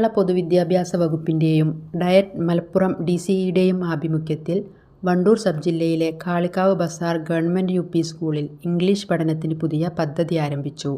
കേരള പൊതുവിദ്യാഭ്യാസ വകുപ്പിന്റെയും diet Malappuram D സിയുടെയും ആഭിമുഖ്യത്തിൽ വണ്ടൂർ സബ് ജില്ലയിലെ Kalikavu bazaar government U P സ്കൂളിൽ ഇംഗ്ലീഷ് പഠനത്തിന് പുതിയ പദ്ധതി ആരംഭിച്ചു.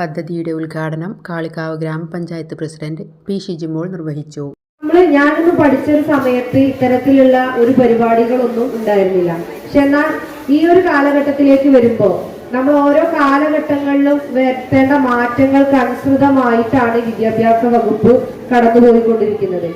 പദ്ധതിയുടെ ഉദ്ഘാടനം കാളിക്കാവ് ഗ്രാമപഞ്ചായത്ത് പ്രസിഡന്റ് പി ഷിജിമോൾ നിർവഹിച്ചു. നമ്മൾ ഞാനൊന്ന് പഠിച്ചൊരു സമയത്ത് ഇത്തരത്തിലുള്ള ഒരു പരിപാടികളൊന്നും ഉണ്ടായിരുന്നില്ല. പക്ഷെ എന്നാൽ ഈ ഒരു കാലഘട്ടത്തിലേക്ക് വരുമ്പോൾ നമ്മൾ ഓരോ കാലഘട്ടങ്ങളിലും വരുത്തേണ്ട മാറ്റങ്ങൾക്ക് അനുസൃതമായിട്ടാണ് വിദ്യാഭ്യാസ വകുപ്പ് കടന്നുപോയിക്കൊണ്ടിരിക്കുന്നത്.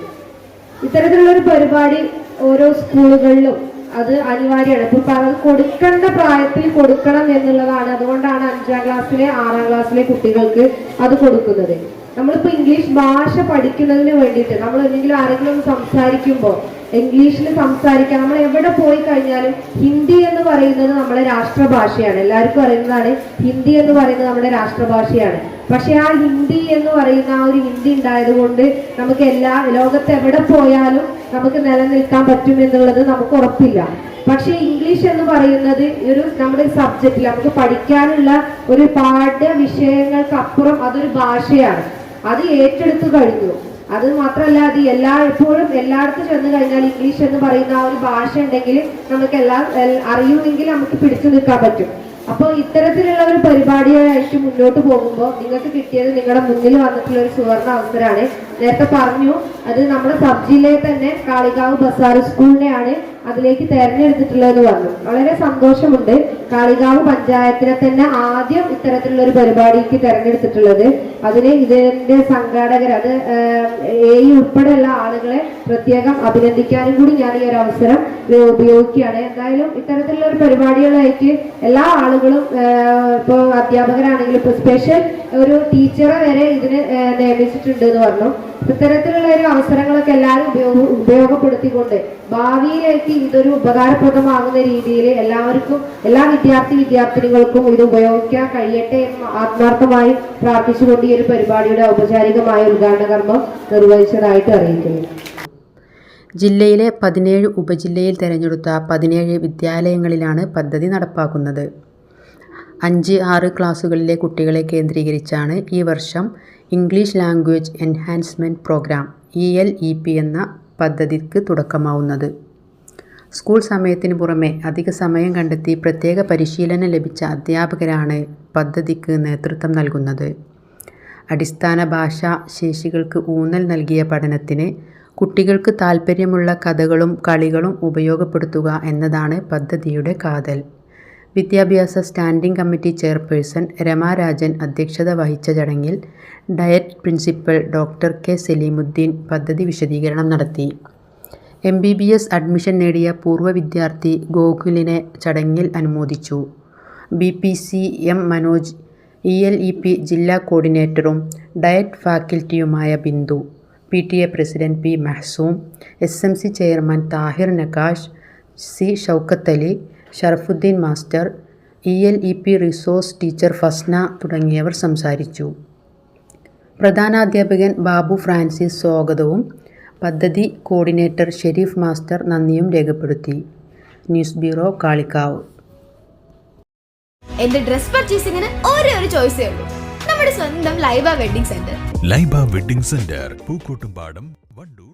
ഇത്തരത്തിലുള്ള ഒരു പരിപാടി ഓരോ സ്കൂളുകളിലും അത് അനിവാര്യമാണ്. ഇപ്പൊ പറ കൊടുക്കേണ്ട പ്രായത്തിൽ കൊടുക്കണം എന്നുള്ളതാണ്. അതുകൊണ്ടാണ് അഞ്ചാം ക്ലാസ്സിലെ ആറാം ക്ലാസ്സിലെ കുട്ടികൾക്ക് അത് കൊടുക്കുന്നത്. നമ്മളിപ്പോ ഇംഗ്ലീഷ് ഭാഷ പഠിക്കുന്നതിന് വേണ്ടിയിട്ട് നമ്മൾ എന്തെങ്കിലും ആരെങ്കിലും സംസാരിക്കുമ്പോൾ ഇംഗ്ലീഷിൽ സംസാരിക്കാം. നമ്മൾ എവിടെ പോയി കഴിഞ്ഞാലും ഹിന്ദി എന്ന് പറയുന്നത് നമ്മുടെ രാഷ്ട്രഭാഷയാണ്. എല്ലാവർക്കും അറിയുന്നതാണ് ഹിന്ദി എന്ന് പറയുന്നത് നമ്മുടെ രാഷ്ട്രഭാഷയാണ്. പക്ഷെ ആ ഹിന്ദി എന്ന് പറയുന്ന ആ ഒരു ഹിന്ദി ഉണ്ടായത് കൊണ്ട് നമുക്ക് എല്ലാ ലോകത്ത് എവിടെ പോയാലും നമുക്ക് നിലനിൽക്കാൻ പറ്റും എന്നുള്ളത് നമുക്ക് ഉറപ്പില്ല. പക്ഷേ ഇംഗ്ലീഷ് എന്ന് പറയുന്നത് ഒരു നമ്മുടെ സബ്ജക്റ്റിൽ നമുക്ക് പഠിക്കാനുള്ള ഒരു പാഠ്യ വിഷയങ്ങൾക്കപ്പുറം അതൊരു ഭാഷയാണ്. അത് ഏറ്റെടുത്തു കഴിഞ്ഞു. അത് മാത്രമല്ല അത് എല്ലാ എപ്പോഴും എല്ലായിടത്തും ചെന്ന് കഴിഞ്ഞാൽ ഇംഗ്ലീഷ് എന്ന് പറയുന്ന ആ ഒരു ഭാഷ ഉണ്ടെങ്കിൽ നമുക്ക് എല്ലാം അറിയുമെങ്കിൽ നമുക്ക് പിടിച്ചു നിൽക്കാൻ പറ്റും. അപ്പോൾ ഇത്തരത്തിലുള്ള ഒരു പരിപാടിയായിട്ട് മുന്നോട്ട് പോകുമ്പോൾ നിങ്ങൾക്ക് കിട്ടിയത് നിങ്ങളുടെ മുന്നിൽ വന്നിട്ടുള്ള ഒരു സുവർണ അവസരമാണ്. നേരത്തെ പറഞ്ഞു അത് നമ്മുടെ സബ് ജില്ലയിൽ തന്നെ കാളികാവ് ബസാർ സ്കൂളിനെയാണ് അതിലേക്ക് തെരഞ്ഞെടുത്തിട്ടുള്ളത് പറഞ്ഞു. വളരെ സന്തോഷമുണ്ട്. കാളികാവ് പഞ്ചായത്തിനെ തന്നെ ആദ്യം ഇത്തരത്തിലുള്ള ഒരു പരിപാടിക്ക് തെരഞ്ഞെടുത്തിട്ടുള്ളത്. അതിന് ഇതിന്റെ സംഘാടകർ അത് എ ഉൾപ്പെടെയുള്ള ആളുകളെ പ്രത്യേകം അഭിനന്ദിക്കാനും കൂടി ഞാൻ ഈ ഒരു അവസരം ഉപയോഗിക്കുകയാണ്. എന്തായാലും ഇത്തരത്തിലുള്ള ഒരു പരിപാടികളായിട്ട് എല്ലാ ആളുകളും ഇപ്പോൾ അധ്യാപകരാണെങ്കിലും ഇപ്പോൾ സ്പെഷ്യൽ ഒരു ടീച്ചറെ വരെ ഇതിന് നിയമിച്ചിട്ടുണ്ട് എന്ന് പറഞ്ഞു. ഇത്തരത്തിലുള്ള ഒരു അവസരങ്ങളൊക്കെ എല്ലാവരും ഉപയോഗ ഉപയോഗപ്പെടുത്തിക്കൊണ്ട് ഭാവിയിലേക്ക് ഇതൊരു ഉപകാരപ്രദമാകുന്ന രീതിയിൽ എല്ലാവർക്കും എല്ലാ വിദ്യാർത്ഥി വിദ്യാർത്ഥിനികൾക്കും ഇത് ഉപയോഗിക്കാൻ കഴിയട്ടെ എന്ന് ആത്മാർത്ഥമായി പ്രാർത്ഥിച്ചുകൊണ്ട് ഈ ഒരു പരിപാടിയുടെ ഔപചാരികമായ ഉദ്ഘാടന കർമ്മം നിർവഹിച്ചതായിട്ട് അറിയിക്കുന്നു. ജില്ലയിലെ പതിനേഴ് ഉപജില്ലയിൽ തിരഞ്ഞെടുത്ത പതിനേഴ് വിദ്യാലയങ്ങളിലാണ് പദ്ധതി നടപ്പാക്കുന്നത്. അഞ്ച് ആറ് ക്ലാസ്സുകളിലെ കുട്ടികളെ കേന്ദ്രീകരിച്ചാണ് ഈ വർഷം English language enhancement programme E L E P എന്ന പദ്ധതിക്ക് തുടക്കമാവുന്നത്. സ്കൂൾ സമയത്തിന് പുറമെ അധിക സമയം കണ്ടെത്തി പ്രത്യേക പരിശീലനം ലഭിച്ച അധ്യാപകരാണ് പദ്ധതിക്ക് നേതൃത്വം നൽകുന്നത്. അടിസ്ഥാന ഭാഷാ ശേഷികൾക്ക് ഊന്നൽ നൽകിയ പഠനത്തിന് കുട്ടികൾക്ക് താൽപ്പര്യമുള്ള കഥകളും കളികളും ഉപയോഗപ്പെടുത്തുക എന്നതാണ് പദ്ധതിയുടെ കാതൽ. വിദ്യാഭ്യാസ സ്റ്റാൻഡിംഗ് കമ്മിറ്റി ചെയർപേഴ്സൺ രമാരാജൻ അധ്യക്ഷത വഹിച്ച ചടങ്ങിൽ DIET principal doctor K Salimuddeen പദ്ധതി വിശദീകരണം നടത്തി. M B B S admission നേടിയ പൂർവ വിദ്യാർത്ഥി ഗോകുലിനെ ചടങ്ങിൽ അനുമോദിച്ചു. B P C M Manoj E L E P ജില്ലാ കോർഡിനേറ്ററും DIET ഫാക്കൽറ്റിയുമായ Bindu P T A president P Mahsoom S M C chairman Thahir Nakash C Shoukath Ali Sharafuddeen master E L E P resource teacher Fasna തുടങ്ങിയവർ സംസാരിച്ചു. പ്രധാനാധ്യാപകൻ Babu Francis സ്വാഗതവും പദ്ധതി coordinator Sharif master നന്ദിയും രേഖപ്പെടുത്തി. News bureau Kalikavu. എന്റെ dress പർച്ചേസിംഗിന് ഒരേ ഒരു ചോയ്സ് ഉള്ളൂ. നമ്മുടെ സ്വന്തം Laiba wedding centre. Laiba wedding centre Pookkottumpadam Wandoor